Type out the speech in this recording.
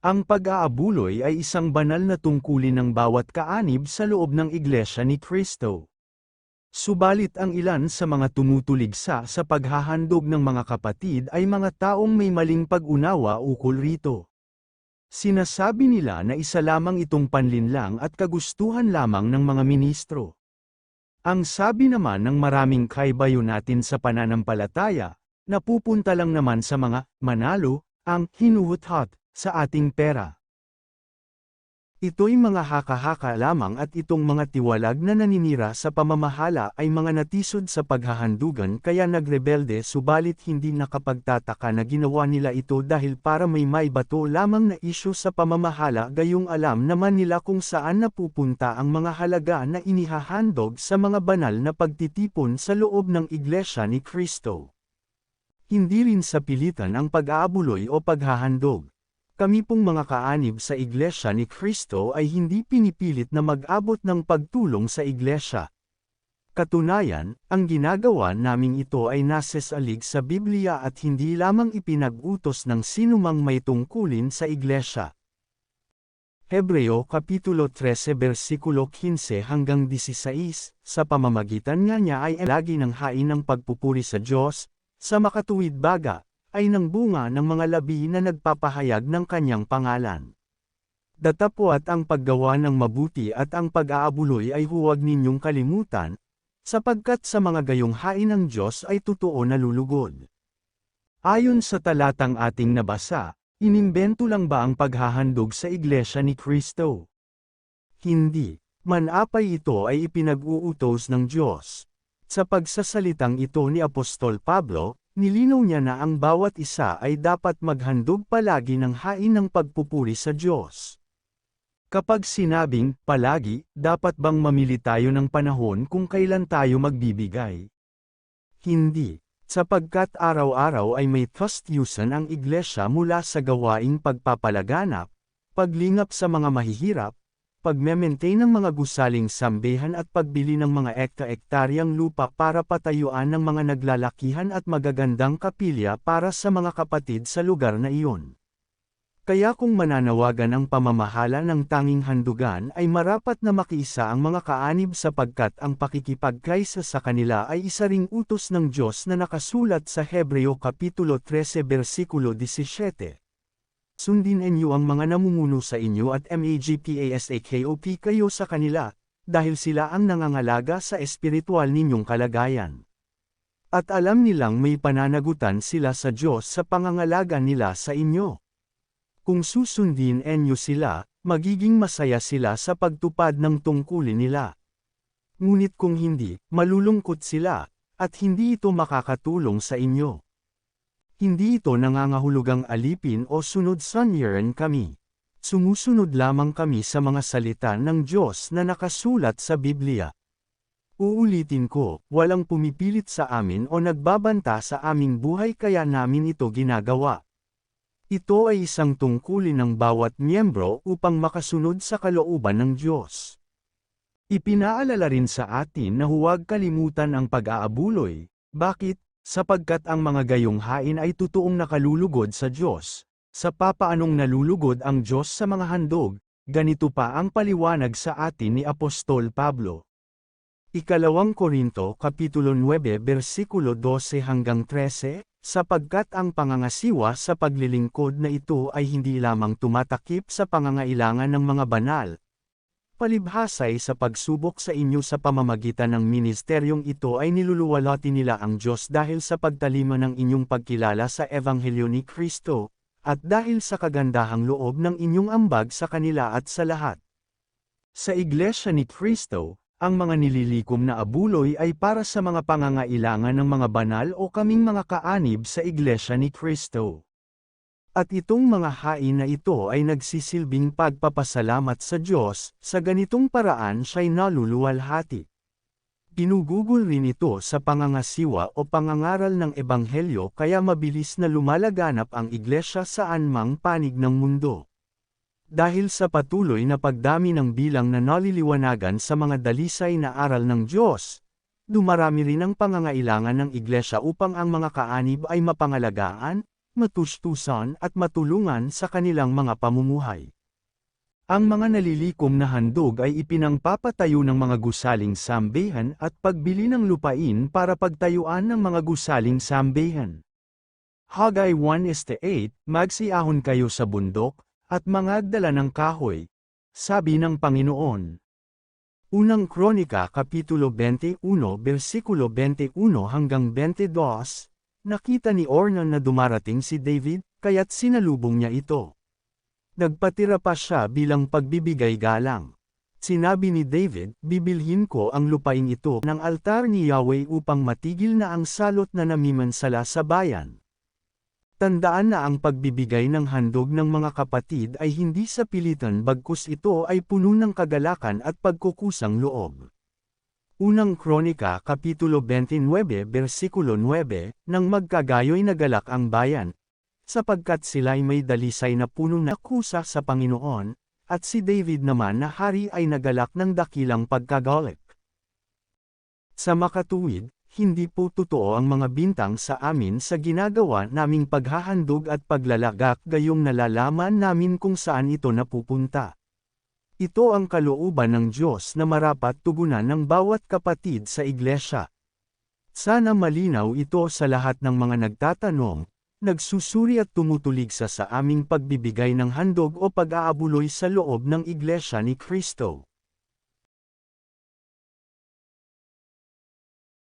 Ang pag-aabuloy ay isang banal na tungkulin ng bawat kaanib sa loob ng Iglesia ni Kristo. Subalit ang ilan sa mga tumutuligsa sa paghahandog ng mga kapatid ay mga taong may maling pag-unawa ukol rito. Sinasabi nila na isa lamang itong panlinlang at kagustuhan lamang ng mga ministro. Ang sabi naman ng maraming kaibayo natin sa pananampalataya, napupunta lang naman sa mga manalo, ang hinuhuthot sa ating pera. Ito'y mga haka-haka lamang at itong mga tiwalag na naninira sa pamamahala ay mga natisod sa paghahandugan kaya nagrebelde subalit hindi nakapagtataka na ginawa nila ito dahil para may maibato lamang na isyu sa pamamahala gayong alam naman nila kung saan napupunta ang mga halaga na inihahandog sa mga banal na pagtitipon sa loob ng Iglesia ni Kristo. Hindi rin sa pilitan ang pag-aabuloy o paghahandog. Kami pong mga kaanib sa Iglesia ni Kristo ay hindi pinipilit na mag-abot ng pagtulong sa Iglesia. Katunayan, ang ginagawa naming ito ay nasesalig sa Biblia at hindi lamang ipinag-utos ng sinumang may tungkulin sa Iglesia. Hebreo Kapitulo 13 versikulo 15 hanggang 16, sa pamamagitan nga niya ay lagi ng hain ng pagpupuri sa Diyos, sa makatuwid baga, ay ng bunga ng mga labi na nagpapahayag ng kanyang pangalan. Datapwat ang paggawa ng mabuti at ang pag-aabuloy ay huwag ninyong kalimutan, sapagkat sa mga gayong hain ng Diyos ay totoo na lulugod. Ayon sa talatang ating nabasa, inimbento lang ba ang paghahandog sa Iglesia ni Kristo? Hindi, manapay ito ay ipinag-uutos ng Diyos. Sa pagsasalitang ito ni Apostol Pablo, Nilinaw niya na ang bawat isa ay dapat maghandog palagi ng hain ng pagpupuri sa Diyos. Kapag sinabing, palagi, dapat bang mamili tayo ng panahon kung kailan tayo magbibigay? Hindi, sapagkat araw-araw ay may trusteusan ang iglesia mula sa gawaing pagpapalaganap, paglingap sa mga mahihirap, pagme-maintain ng mga gusaling sambehan at pagbili ng mga ekta-ektaryang lupa para patayuan ng mga naglalakihan at magagandang kapilya para sa mga kapatid sa lugar na iyon. Kaya kung mananawagan ang pamamahala ng tanging handugan ay marapat na makiisa ang mga kaanib sapagkat ang pakikipagkaisa sa kanila ay isa ring utos ng Diyos na nakasulat sa Hebreo Kapitulo 13 versikulo 17. Sundin ninyo ang mga namumuno sa inyo at MAGPASAKOP kayo sa kanila, dahil sila ang nangangalaga sa espiritual ninyong kalagayan. At alam nilang may pananagutan sila sa Diyos sa pangangalaga nila sa inyo. Kung susundin enyo sila, magiging masaya sila sa pagtupad ng tungkulin nila. Ngunit kung hindi, malulungkot sila, at hindi ito makakatulong sa inyo. Hindi ito nangangahulugang alipin o sunod sanyeran kami. Sumusunod lamang kami sa mga salita ng Diyos na nakasulat sa Biblia. Uulitin ko, walang pumipilit sa amin o nagbabanta sa aming buhay kaya namin ito ginagawa. Ito ay isang tungkulin ng bawat miyembro upang makasunod sa kalooban ng Diyos. Ipinaalala rin sa atin na huwag kalimutan ang pag-aabuloy. Bakit? Sapagkat ang mga gayong hain ay totoong nakalulugod sa Diyos. Sa papaanong nalulugod ang Diyos sa mga handog, ganito pa ang paliwanag sa atin ni Apostol Pablo. Ikalawang Korinto Kapitulo 9 versikulo 12 hanggang 13, sapagkat ang pangangasiwa sa paglilingkod na ito ay hindi lamang tumatakip sa pangangailangan ng mga banal, Palibhasay sa pagsubok sa inyo sa pamamagitan ng ministeryong ito ay niluluwalhati nila ang Diyos dahil sa pagtalima ng inyong pagkilala sa Ebanghelyo ni Kristo, at dahil sa kagandahang loob ng inyong ambag sa kanila at sa lahat. Sa Iglesia ni Kristo, ang mga nililikom na abuloy ay para sa mga pangangailangan ng mga banal o kaming mga kaanib sa Iglesia ni Kristo. At itong mga hain na ito ay nagsisilbing pagpapasalamat sa Diyos, sa ganitong paraan siya'y naluluwalhati. Ginugugol rin ito sa pangangasiwa o pangangaral ng Ebanghelyo kaya mabilis na lumalaganap ang iglesia saan mang panig ng mundo. Dahil sa patuloy na pagdami ng bilang na naliliwanagan sa mga dalisay na aral ng Diyos, dumarami rin ang pangangailangan ng iglesia upang ang mga kaanib ay mapangalagaan, matustusan at matulungan sa kanilang mga pamumuhay. Ang mga nalilikom na handog ay ipinangpapatayo ng mga gusaling sambehan at pagbili ng lupain para pagtayuan ng mga gusaling sambehan. Hagay 1:8, Magsiahon kayo sa bundok, at mangagdala ng kahoy, sabi ng Panginoon. Unang Kronika Kapitulo 21 versikulo 21 hanggang 22, nakita ni Ornan na dumarating si David, kaya't sinalubong niya ito. Nagpatira pa siya bilang pagbibigay galang. Sinabi ni David, bibilhin ko ang lupain ito ng altar ni Yahweh upang matigil na ang salot na namimansala sa bayan. Tandaan na ang pagbibigay ng handog ng mga kapatid ay hindi sa pilitan bagkus ito ay puno ng kagalakan at pagkukusang loob. Unang Kronika Kapitulo 29 versikulo 9, Nang magkagayoy nagalak ang bayan, sapagkat sila'y may dalisay na puno na kusa sa Panginoon, at si David naman na hari ay nagalak ng dakilang pagkagalit. Sa makatuwid, hindi po totoo ang mga bintang sa amin sa ginagawa naming paghahandog at paglalagak gayong nalalaman namin kung saan ito napupunta. Ito ang kalooban ng Diyos na marapat tugunan ng bawat kapatid sa iglesia. Sana malinaw ito sa lahat ng mga nagtatanong, nagsusuri at tumutulig sa sa aming pagbibigay ng handog o pag-aabuloy sa loob ng Iglesia ni Kristo.